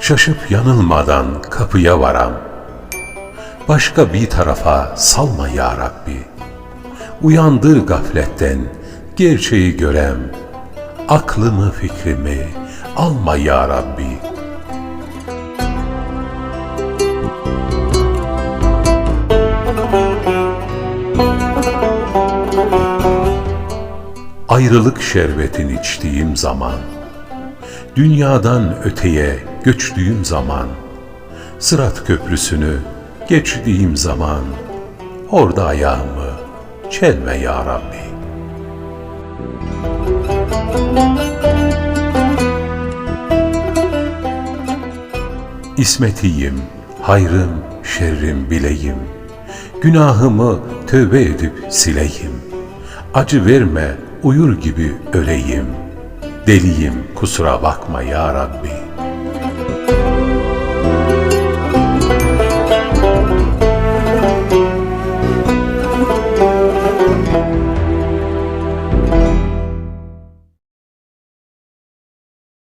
Şaşıp yanılmadan kapıya varam. Başka bir tarafa salma ya Rabbi. Uyandır gafletten, gerçeği görem. Aklımı fikrimi alma ya Rabbi. Ayrılık şerbetini içtiğim zaman Dünyadan öteye göçtüğüm zaman, Sırat köprüsünü geçtiğim zaman, Orada ayağımı çelme ya Rabbi. İsmetiyim, hayrım, şerrim bileyim. Günahımı tövbe edip sileyim. Acı verme, uyur gibi öleyim. Deliyim, kusura bakma ya Rabbi.